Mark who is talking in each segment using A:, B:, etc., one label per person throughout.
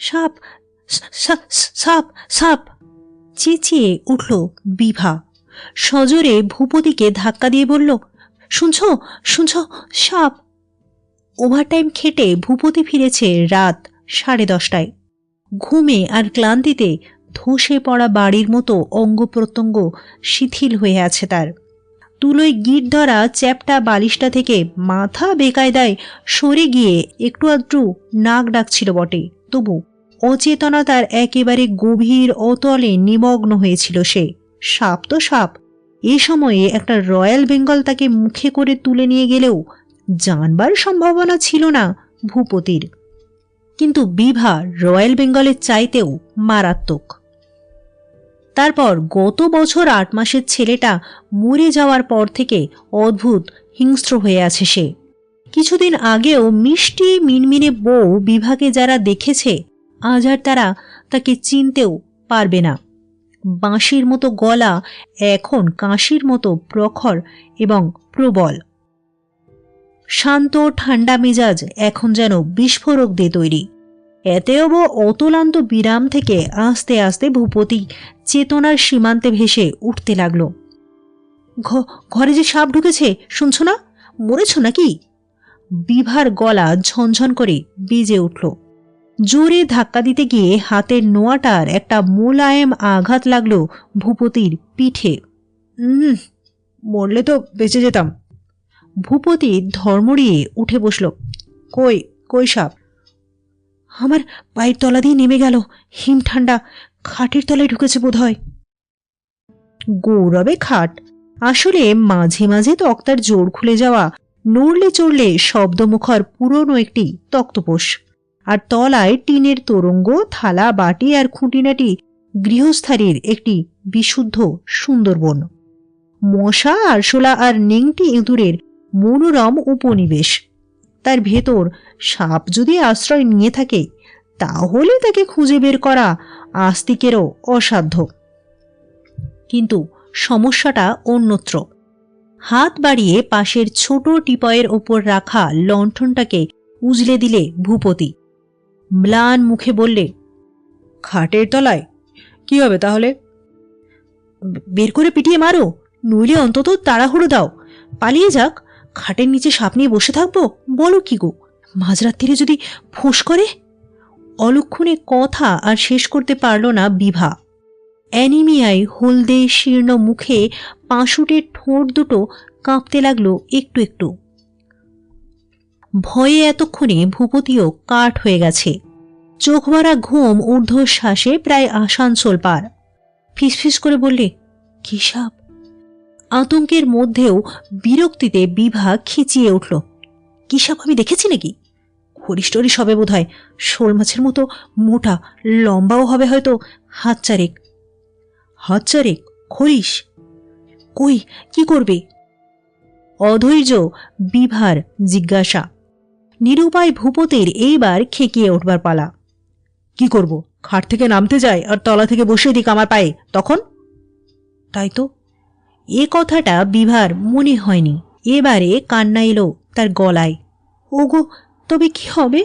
A: সাপ সাপ সাপ। চেঁচিয়ে উঠল বিভা। সজোরে ভূপতিকে ধাক্কা দিয়ে বলল, শুনছ শুনছ, সাপ? ওভারটাইম খেটে ভূপতি ফিরেছে রাত সাড়ে দশটায়। ঘুমে আর ক্লান্তিতে ধসে পড়া বাড়ির মতো অঙ্গ প্রত্যঙ্গ শিথিল হয়ে আছে তার। তুলোয় গিট ধরা চ্যাপটা বালিশটা থেকে মাথা বেকায়দায় সরে গিয়ে একটু আধটু নাক ডাকছিল বটে, তবু অচেতনতার একেবারে গভীর অতলে নিমগ্ন হয়েছিল সে। সাপ তো সাপ। এ সময়ে একটা রয়্যাল বেঙ্গল তাকে মুখে করে তুলে নিয়ে গেলেও জানবার সম্ভাবনা ছিল না ভূপতির। কিন্তু বিভা রয়্যাল বেঙ্গলের চাইতেও মারাত্মক। তারপর গত বছর আট মাসের ছেলেটা মরে যাওয়ার পর থেকে অদ্ভুত হিংস্র হয়ে আছে সে। কিছুদিন আগেও মিষ্টি মিনমিনে বউ বিভাকে যারা দেখেছে আজ আর তারা তাকে চিনতেও পারবে না। বাঁশির মতো গলা এখন কাশির মতো প্রখর এবং প্রবল। শান্ত ঠান্ডা মেজাজ এখন যেন বিস্ফোরক দিয়ে তৈরি। এতেও অতুলান্ত বিরাম থেকে আস্তে আস্তে ভূপতি চেতনার সীমান্তে ভেসে উঠতে লাগল। ঘরে যে সাপ ঢুকেছে, শুনছো না? মরেছ নাকি? বিভার গলা ঝনঝন করে বেজে উঠল। জোরে ধাক্কা দিতে গিয়ে হাতের নোয়াটার একটা মোলায়েম আঘাত লাগল ভূপতির পিঠে। মরলে তো বেঁচে যেতাম। ভূপতি ধর্মড়িয়ে উঠে বসল, কই কই সাপ? আমার পায়ের তলা দিয়ে নেমে গেল, হিম ঠান্ডা, খাটের তলায় ঢুকেছে বোধহয়। গৌরবে খাট। আসলে মাঝে মাঝে তক্তার জোর খুলে যাওয়া, নড়লে চড়লে শব্দমুখর পুরনো একটি তক্তপোষ। আর তলায় টিনের তোরঙ্গ, থালা, বাটি আর খুঁটিনাটি গৃহস্থালির একটি বিশুদ্ধ সুন্দরবন। মশা, আরশোলা আর নেংটি ইঁদুরের মনোরম উপনিবেশ। তার ভেতর সাপ যদি আশ্রয় নিয়ে থাকে, তাহলে তাকে খুঁজে বের করা আস্তিকেরও অসাধ্য। কিন্তু সমস্যাটা অন্যত্র। হাত বাড়িয়ে পাশের ছোট টিপয়ের ওপর রাখা লণ্ঠনটাকে উজলে দিলে ভূপতি। ম্লান মুখে বললে, খাটের তলায়? কি হবে তাহলে? বের করে পিটিয়ে মারো, নইলে অন্তত তাড়াহুড়ো দাও। পালিয়ে যাক, খাটের নিচে সাপ নিয়ে বসে থাকব, বলো কি গো? মাঝরাত্রিরে যদি ফোঁস করে? অলক্ষণে কথা আর শেষ করতে পারল না বিভা। অ্যানিমিয়ায় হলদে শীর্ণ মুখে পাঁশুটের ঠোঁট দুটো কাঁপতে লাগল একটু একটু। ভয়ে এতক্ষণে ভূপতিও কাঠ হয়ে গেছে। চোখ ভরা ঘুম ঊর্ধ্বশ্বাসে প্রায় আসানসোল পার। ফিসফিস করে বললে, কি সাপ? আতঙ্কের মধ্যেও বিরক্তিতে বিভা খিচিয়ে উঠল, কি সাপ আমি দেখেছি নাকি? হরিষ্টরি সবে বোধ হয় শোল মাছের মতো মোটা, লম্বাও হবে হয়তো, হাত চারেক। হাত চারেক? খরিস কই, কি করবে? অধৈর্য বিভার জিজ্ঞাসা নিরুপায় ভূপতির এইবার খেকিয়ে উঠবার পালা। কি করব? খাট থেকে নামতে যাই আর তলা থেকে বসিয়ে দিক আমার পায়ে। তখন? তাই তো। এ কথাটা বিভার মনে হয়নি। এবারে কান্না এলো তার গলায়। ওগো, তবে কি হবে?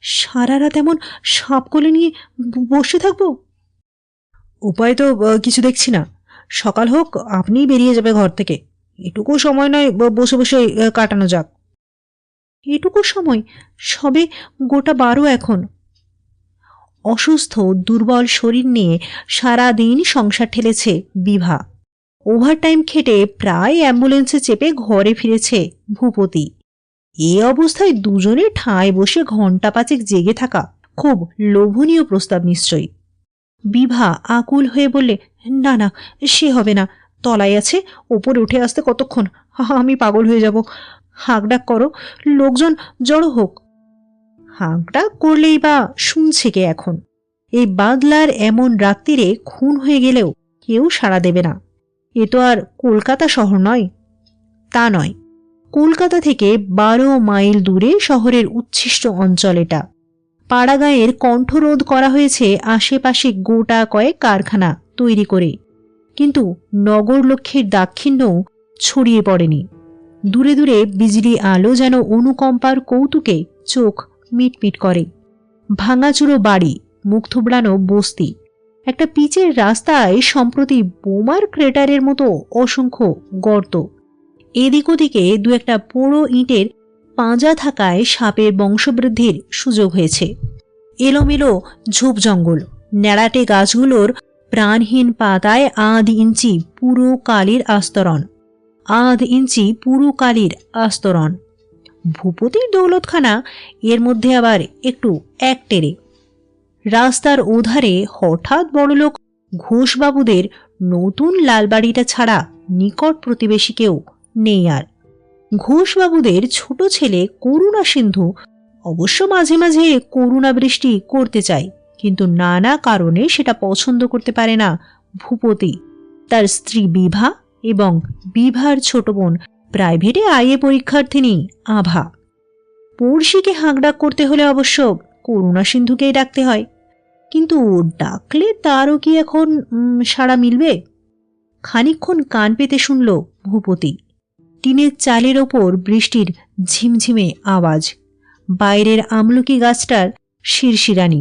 A: সারা রাত এমন সাপ কোলে নিয়ে বসে থাকব? উপায় তো কিছু দেখছি না। সকাল হোক, আপনিই বেরিয়ে যাবে ঘর থেকে। এটুকু সময় নয় বসে বসে কাটানো যাক। এটুকু সময়, সবে গোটা বারো এখন। অসুস্থ, দুর্বল শরীর নিয়ে সারা দিন সংসার ঠেলেছে বিভা। ওভারটাইম খেটে প্রায় অ্যাম্বুলেন্সে চেপে ঘরে ফিরেছে ভূপতি। এ অবস্থায় দুজনে ঠায় বসে ঘণ্টা পাঁচেক জেগে থাকা খুব লোভনীয় প্রস্তাব নিশ্চয়ই। বিভা আকুল হয়ে বললে, না না, সে হবে না। তলায় আছে, ওপরে উঠে আসতে কতক্ষণ? আমি পাগল হয়ে যাব। হাঁকডাক করো, লোকজন জড়ো হোক। হাঁকডাক করলেই বা শুনছে কে এখন? এই বাদলার এমন রাত্রিরে খুন হয়ে গেলেও কেউ সাড়া দেবে না। এ তো আর কলকাতা শহর নয়। তা নয়। কলকাতা থেকে বারো মাইল দূরে শহরের উচ্ছিষ্ট অঞ্চল এটা। পাড়াগাঁয়ের কণ্ঠরোধ করা হয়েছে আশেপাশে গোটা কয়েক কারখানা তৈরি করে। কিন্তু নগর লক্ষ্যের দাক্ষিণ্যও ছড়িয়ে পড়েনি। দূরে দূরে বিজলি আলো যেন অনুকম্পার কৌতুকে চোখ মিটমিট করে। ভাঙাচুরো বাড়ি, মুখ থুবড়ানো বস্তি। একটা পিচের রাস্তায় সম্প্রতি বোমার ক্রেটারের মতো অসংখ্য গর্ত। এদিক ওদিকে দু একটা পোড়ো ইঁটের পাঁজা থাকায় সাপের বংশবৃদ্ধির সুযোগ হয়েছে। এলোমেলো ঝোপ জঙ্গল, ন্যাড়াটে গাছগুলোর প্রাণহীন পাতায় আধ ইঞ্চি পুরো কালির আস্তরণ। আধ ইঞ্চি পুরো কালির আস্তরণ। ভূপতির দৌলতখানা এর মধ্যে আবার একটু এক টেরে। রাস্তার ওধারে হঠাৎ বড়লোক ঘোষবাবুদের নতুন লালবাড়িটা ছাড়া নিকট প্রতিবেশী কেউ নেই আর। ঘোষবাবুদের ছোট ছেলে করুণা সিন্ধু অবশ্য মাঝে মাঝে করুণা বৃষ্টি করতে চায়, কিন্তু নানা কারণে সেটা পছন্দ করতে পারে না ভূপতি। তার স্ত্রী বিভা এবং বিভার ছোট বোন প্রাইভেটে আইএ পরীক্ষার্থিনী আভা। পড়শিকে হাঁকডাক করতে হলে অবশ্য করুণা সিন্ধুকেই ডাকতে হয়। কিন্তু ডাকলে তারও কি এখন সাড়া মিলবে? খানিকক্ষণ কান পেতে শুনল ভূপতি। টিনের চালের ওপর বৃষ্টির ঝিমঝিমে আওয়াজ। বাইরের আমলকি গাছটার শিরশিরানি।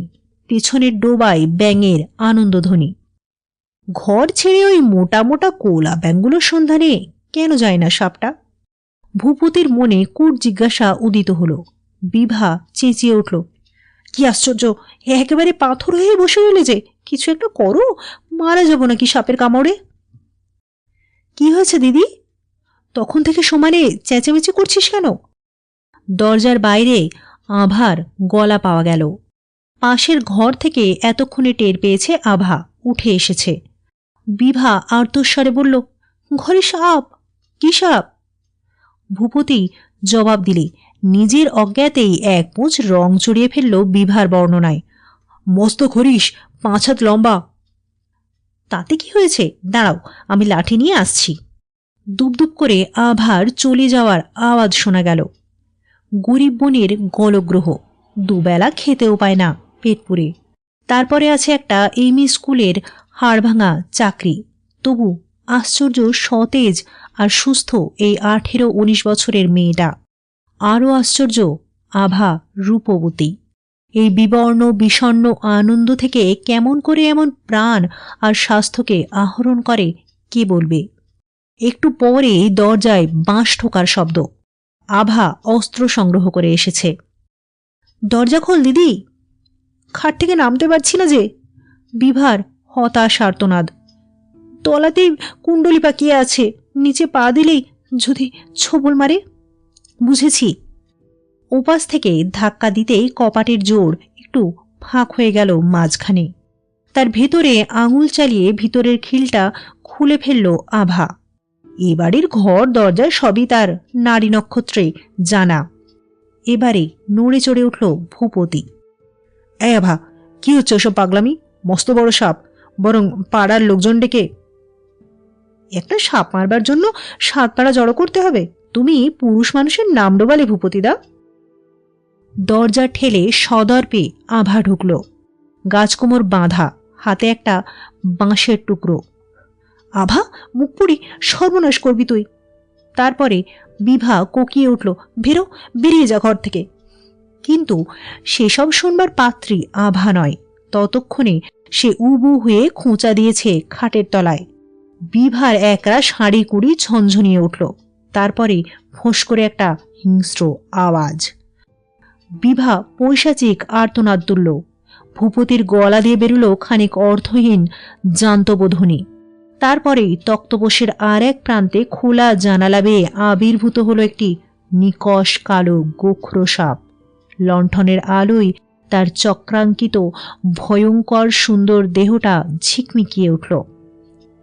A: পেছনের ডোবায় ব্যাঙের আনন্দধ্বনি। ঘর ছেড়ে ওই মোটা মোটা কোলা ব্যাঙগুলোর সন্ধানে কেন যায় না সাপটা? ভূপতির মনে কূট জিজ্ঞাসা উদিত হল। বিভা চেঁচিয়ে উঠল, কি আশ্চর্য একেবারে পাথর হয়ে বসে রইলে যে, কিছু একটা করো? মারা যাব নাকি সাপের কামড়ে? কি হয়েছে দিদি? তখন থেকে সমানে চেঁচামেচি করছিস কেন? দরজার বাইরে আভার গলা পাওয়া গেল। পাশের ঘর থেকে এতক্ষণে টের পেয়েছে আভা, উঠে এসেছে। বিভা আর্তস্বরে বলল, ঘরে সাপ? কি সাপ? ভূপতি জবাব দিলে, নিজের অজ্ঞাতেই এক পুঁচ রং চড়িয়ে ফেলল বিভার বর্ণনায়। মস্ত খরিস পাঁচ হাত লম্বা। তাতে কি হয়েছে? দাঁড়াও, আমি লাঠি নিয়ে আসছি। দুপদুপ করে আভার চলে যাওয়ার আওয়াজ শোনা গেল। গরিব বোনের গলগ্রহ দুবেলা খেতেও পায় না পেট পুড়ে তারপরে আছে একটা এমই স্কুলের হাড়ভাঙা চাকরি। তবু আশ্চর্য, সতেজ আর সুস্থ এই আঠেরো উনিশ বছরের মেয়েটা। আরও আশ্চর্য, আভা রূপবতী। এই বিবর্ণ, বিষণ্ণ আনন্দ থেকে কেমন করে এমন প্রাণ আর স্বাস্থ্যকে আহরণ করে, কে বলবে? একটু পরে দরজায় বাঁশ ঠোকার শব্দ। আভা অস্ত্র সংগ্রহ করে এসেছে। দরজা খোল, দিদি। খাট থেকে নামতে পারছি না যে। বিভার হতাশ আর্তনাদ। তলাতেই কুণ্ডলি পাকিয়ে আছে, নিচে পা দিলেই যদি ছবল মারে? বুঝেছি। ওপাশ থেকে ধাক্কা দিতেই কপাটের জোর একটু ফাঁক হয়ে গেল মাঝখানে। তার ভেতরে আঙুল চালিয়ে ভিতরের খিলটা খুলে ফেলল আভা। এ বাড়ির ঘর দরজা সবই তার নারী নক্ষত্রে জানা। এবারে নড়ে চড়ে উঠল ভূপতি। এ আভা, কি হচ্ছে ওসব পাগলামি? মস্ত বড় সাপ। বরং পাড়ার লোকজন ডেকে, একটা সাপ মারবার জন্য সাত পাড়া জড়ো করতে হবে। তুমি পুরুষ মানুষের নাম ডোবালে ভূপতিদা দরজা ঠেলে সদর্পে আভা ঢুকল। গাছকুমোর বাঁধা, হাতে একটা বাঁশের টুকরো। আভা, মুখ পুড়ি, সর্বনাশ করবি তুই। তারপরে বিভা কোকিয়ে উঠল বেরো বেরিয়ে যা ঘর থেকে। কিন্তু সেসব শুনবার পাত্রী আভা নয়। ততক্ষণে সে উবু হয়ে খোঁচা দিয়েছে খাটের তলায়। বিভার একরা শাড়ি কুড়ি ঝনঝনিয়ে উঠল। তারপরে ফোঁস করে একটা হিংস্র আওয়াজ। বিভা পৈশাচিক আর্তনাদ তুলল। ভূপতির গলা দিয়ে বেরুলো খানিক অর্থহীন জান্তবোধনী। তারপরেই তক্তপোষের আর এক প্রান্তে খোলা জানালা বেয়ে আবির্ভূত হলো একটি নিকষ কালো গোখরো সাপ। লণ্ঠনের আলোয় তার চক্রাঙ্কিত, ভয়ঙ্কর সুন্দর দেহটা ঝিকমিকিয়ে উঠল।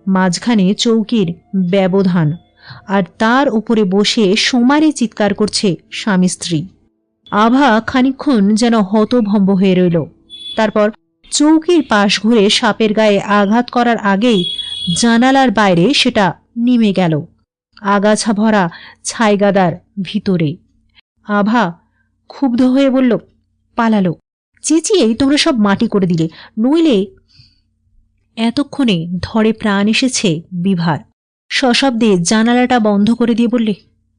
A: মাঝখানে চৌকির ব্যবধান, আর তার উপরে বসে সোমারে চিৎকার করছে স্বামী স্ত্রী। আভা খানিক্ষণ যেন হতভম্ব হয়ে রইল। তারপর চৌকির পাশ ঘুরে সাপের গায়ে আঘাত করার আগেই জানালার বাইরে সেটা নেমে গেল, আগাছা ভরা ছাইগাদার ভিতরে। আভা ক্ষুব্ধ হয়ে বলল, পালালো। চেঁচিয়েই তোমরা সব মাটি করে দিলে, নইলে এতক্ষণে ধরে প্রাণ এসেছে বিভার। সশব্দে জানালাটা বন্ধ করে দিয়ে বললে,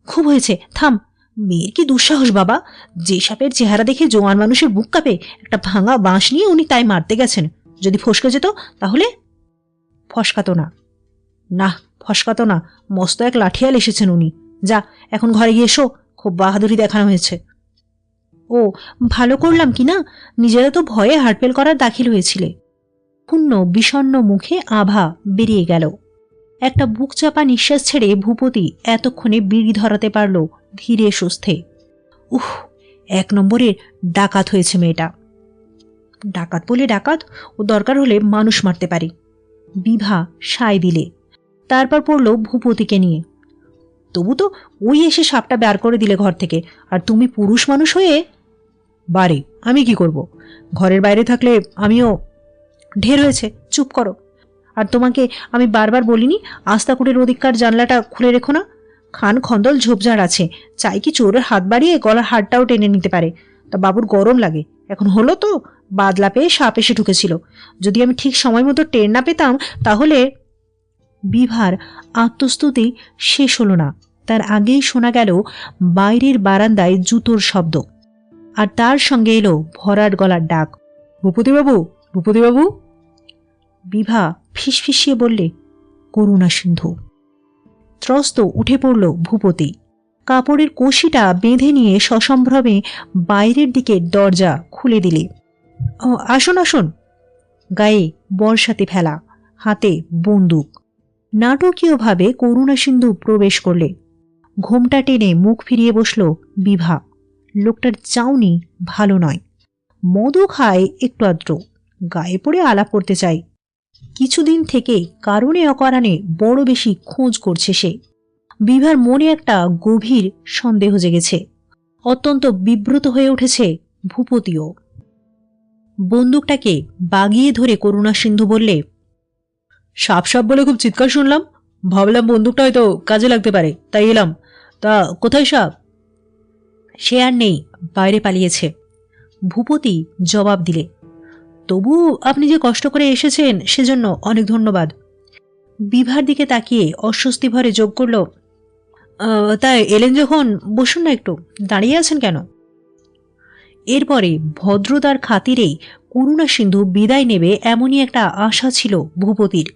A: খুব হয়েছে, থাম। মেয়ের কি দুঃসাহস বাবা? যে সাপের চেহারা দেখে জোয়ান মানুষের বুক কাঁপে, একটা ভাঙা বাঁশ নিয়ে উনি তাই মারতে গেছেন। যদি ফসকে যেত, তাহলে ফসকাতো না। না, ফসকাতো না, মস্ত এক লাঠিয়াল এসেছেন উনি। যা, এখন ঘরে গিয়ে এসো খুব বাহাদুরি দেখানো হয়েছে। ও, ভালো করলাম কি না? নিজেরা তো ভয়ে হার্টফেল করার দাখিল হয়েছিলে। পূর্ণ বিষণ্ণ মুখে আভা বেরিয়ে গেল। একটা বুক চাপা নিঃশ্বাস ছেড়ে ভূপতি এতক্ষণে বিড়ি ধরাতে পারল ধীরে সুস্থে। উহ, এক নম্বরের ডাকাত হয়েছে মেয়েটা। ডাকাত বলে ডাকাত ও দরকার হলে মানুষ মারতে পারে। বিভা সায় দিলে। তারপর পড়ল ভূপতিকে নিয়ে। তবু তো ওই এসে সাপটা বের করে দিলে ঘর থেকে। আর তুমি পুরুষ মানুষ হয়ে বারে আমি কি করব? ঘরের বাইরে থাকলে আমিও ঢের হয়েছে, চুপ করো। আর তোমাকে আমি বারবার বলিনি আস্তাকুটের ওদিককার জানলাটা খুলে রেখো না? খান খন্দল ঝোপঝাড় আছে, চাই কি চোরের হাত বাড়িয়ে গলার হাতটাও টেনে নিতে পারে। তা বাবুর গরম লাগে, এখন হলো তো, বাদলা পেয়ে সাপ এসে ঢুকেছিল। যদি আমি ঠিক সময় মতো টের না পেতাম, তাহলে বিভার আত্মস্তুতি শেষ হলো না। তার আগেই শোনা গেল, বাইরের বারান্দায় জুতোর শব্দ। আর তার সঙ্গে এলো ভরাট গলার ডাক। ভূপতিবাবু ভূপতিবাবু? বিভা ফিসফিসিয়ে বললে, করুণা সিন্ধু। ত্রস্ত উঠে পড়ল ভূপতি। কাপড়ের কষিটা বেঁধে নিয়ে সসম্ভ্রমে বাইরের দিকে দরজা খুলে দিলে। আসুন আসুন। গায়ে বর্ষাতে ফেলা, হাতে বন্দুক। নাটকীয়ভাবে করুণা সিন্ধু প্রবেশ করলে। ঘোমটা টেনে মুখ ফিরিয়ে বসল বিভা। লোকটার চাউনি ভালো নয়। মদও খায় একটু আদ্র গায়ে পড়ে আলাপ করতে চাই। কিছুদিন থেকে কারণে অকারণে বড় বেশি খোঁজ করছে সে। বিভার মনে একটা গভীর সন্দেহ জেগেছে। অত্যন্ত বিব্রত হয়ে উঠেছে ভূপতিও। বন্দুকটাকে বাগিয়ে ধরে করুণা সিন্ধু বললে, সাপ সাপ বলে খুব চিৎকার শুনলাম। ভাবলাম বন্দুকটা হয়তো কাজে লাগতে পারে। তাই এলাম। তা কোথায় সাপ? সে আর নেই, বাইরে পালিয়েছে। ভূপতি জবাব দিলে, তবু আপনি যে কষ্ট করে এসেছেন, সেজন্য অনেক ধন্যবাদ। বিভার দিকে তাকিয়ে অস্বস্তি ভরে যোগ করল তাই এলেন যখন, বসুন না একটু, দাঁড়িয়ে আছেন কেন? এরপরে ভদ্রতার খাতিরেই করুণা সিন্ধু বিদায় নেবে এমনই একটা আশা ছিল ভূপতির।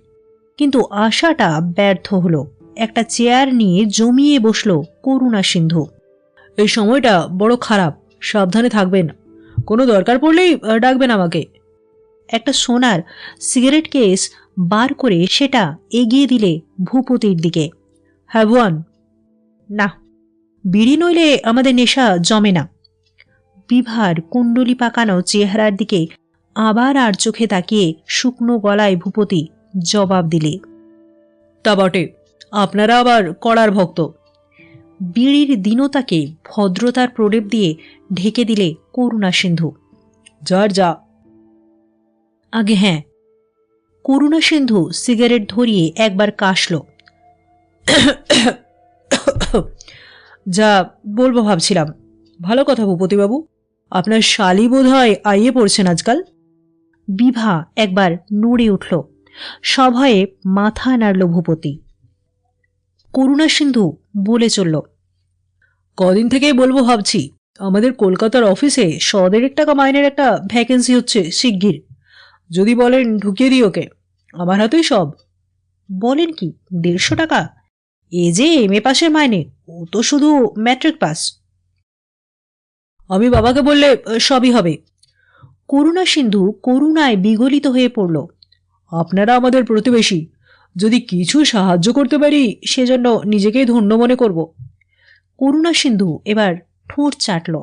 A: কিন্তু আশাটা ব্যর্থ হলো, একটা চেয়ার নিয়ে জমিয়ে বসল করুণা সিন্ধু। এই সময়টা বড় খারাপ। সাবধানে থাকবেন। কোনো দরকার পড়লেই ডাকবেন আমাকে। একটা সোনার সিগারেট কেস বার করে সেটা এগিয়ে দিলে ভূপতির দিকে। হ্যাভওয়ান না, বিড়ি নইলে আমাদের নেশা জমে না। বিভার কুণ্ডলি পাকানো চেহারার দিকে আবার আর চোখে তাকিয়ে শুকনো গলায় ভূপতি জবাব দিলে, তা বটে, আপনারা আবার কড়ার ভক্ত। বিড়ির দীনতাকে ভদ্রতার প্রলেপ দিয়ে ঢেকে দিলে করুণা সিন্ধু। যার যা আগে হ্যাঁ। করুণা সিন্ধু সিগারেট ধরিয়ে একবার কাশল। যা, বলব ভাবছিলাম। ভালো কথা ভূপতিবাবু, আপনার শালি বোধ হয় আইয়ে পড়ছেন আজকাল? বিভা একবার নড়ে উঠল। সভয়ে মাথা নাড়ল ভূপতি। করুণা সিন্ধু বলে চলল। কদিন থেকেই বলব ভাবছি, আমাদের কলকাতার অফিসে সদেড়েক টাকা মাইনের একটা ভ্যাকেন্সি হচ্ছে শিগগির। যদি বলেন ঢুকিয়ে দিই ওকে, আমার হাতেই সব। বলেন কি, দেড়শো টাকা? এ যে এম এ পাশের মাইনে, ও তো শুধু ম্যাট্রিক পাস আমি বাবাকে বললে সবই হবে। করুণা সিন্ধু করুণায় বিগলিত হয়ে পড়ল। আপনারা আমাদের প্রতিবেশী যদি কিছু সাহায্য করতে পারি, সেজন্য নিজেকেই ধন্য মনে করব। করুণা সিন্ধু এবার ঠোঁট চাটল।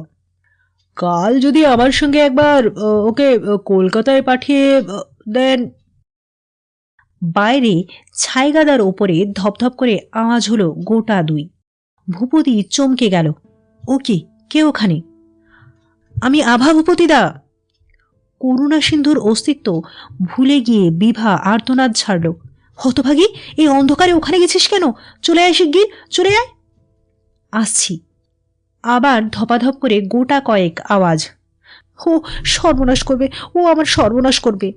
A: কাল যদি আমার সঙ্গে একবার ওকে কলকাতায় পাঠিয়ে দেন। বাইরে ছাইগাদার ওপরে ধপধপ করে আওয়াজ হলো গোটা দুই। ভূপতি চমকে গেল। ও কি, কে ওখানে? আমি আভা ভূপতিদা করুণা সিন্ধুর অস্তিত্ব ভুলে গিয়ে বিভা আর্তনাদ ছাড়ল। হতভাগী, এই অন্ধকারে ওখানে গেছিস কেন? চলে আয় শিগগির, চলে আয়। আসছি। আবার ধপাধপ করে গোটা কয়েক আওয়াজ। ও সর্বনাশ করবে, ও আমার সর্বনাশ করবে।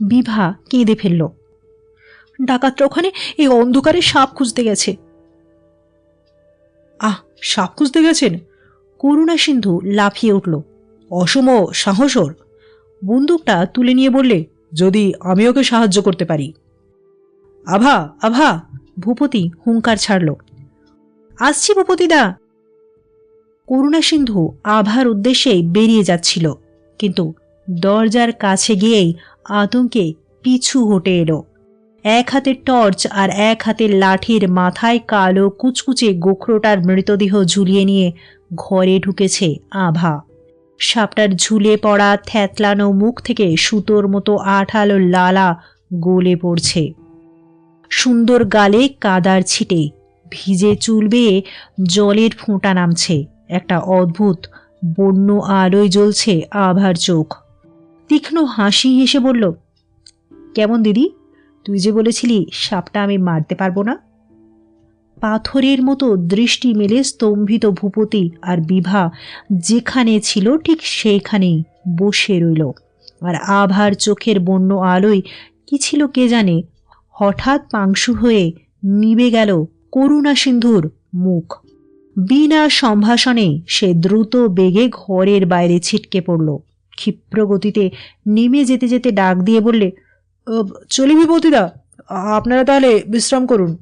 A: বিভা কেঁদে ফেলল। ডাকাতরা ওখানে এই অন্ধকারে সাপ খুঁজতে গেছে। আহ,
B: সাপ খুঁজতে গেছেন?
A: করুণা সিন্ধু লাফিয়ে উঠল।
B: অসম সাহসর। বন্দুকটা তুলে নিয়ে বললে, যদি আমি ওকে সাহায্য করতে পারি। আভা আভা,
A: ভূপতি হুঙ্কার ছাড়ল। আসছি ভূপতিদা করুণা সিন্ধু আভার উদ্দেশ্যেই বেরিয়ে যাচ্ছিল, কিন্তু দরজার কাছে গিয়েই আতঙ্কে পিছু হটে এলো। এক হাতে টর্চ আর এক হাতে লাঠির মাথায় কালো কুচকুচে গোখরোটার মৃতদেহ ঝুলিয়ে নিয়ে ঘরে ঢুকেছে আভা। সাপটার ঝুলে পড়া থ্যাতলানো মুখ থেকে সুতোর মতো আঠালো লালা গলে পড়ছে। সুন্দর গালে কাদার ছিটে ভিজে চুল বেয়ে জলের ফোঁটা নামছে। একটা অদ্ভুত বন্য আলোয় জ্বলছে আভার চোখ। তীক্ষ্ণ হাসি হেসে বলল, কেমন দিদি? তুই যে বলেছিলি সাপটা আমি মারতে পারব না? পাথরের মতো দৃষ্টি মেলে স্তম্ভিত ভূপতি আর বিভা যেখানে ছিল ঠিক সেইখানেই বসে রইল। আর আভার চোখের বন্য আলোয় কি ছিল কে জানে হঠাৎ পাংশু হয়ে নিবে গেল করুণা সিন্ধুর মুখ। বিনা সম্ভাষণে সে দ্রুত বেগে ঘরের বাইরে ছিটকে পড়ল। ক্ষিপ্র গতিতে নেমে যেতে যেতে ডাক দিয়ে বললে
B: চলি বিপতিদা আপনারা তাহলে বিশ্রাম করুন।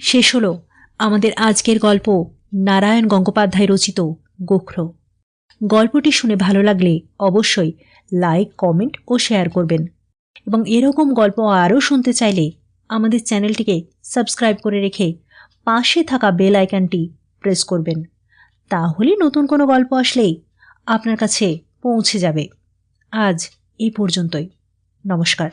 A: শেষ হলো আমাদের আজকের গল্প নারায়ণ গঙ্গোপাধ্যায় রচিত গোখর। গল্পটি শুনে ভালো লাগলে অবশ্যই লাইক, কমেন্ট ও শেয়ার করবেন। এবং এরকম গল্প আরও শুনতে চাইলে আমাদের চ্যানেলটিকে সাবস্ক্রাইব করে রেখে পাশে থাকা বেল আইকনটি প্রেস করবেন। তাহলে নতুন কোনো গল্প আসলেই আপনার কাছে পৌঁছে যাবে। আজ এই পর্যন্তই। নমস্কার।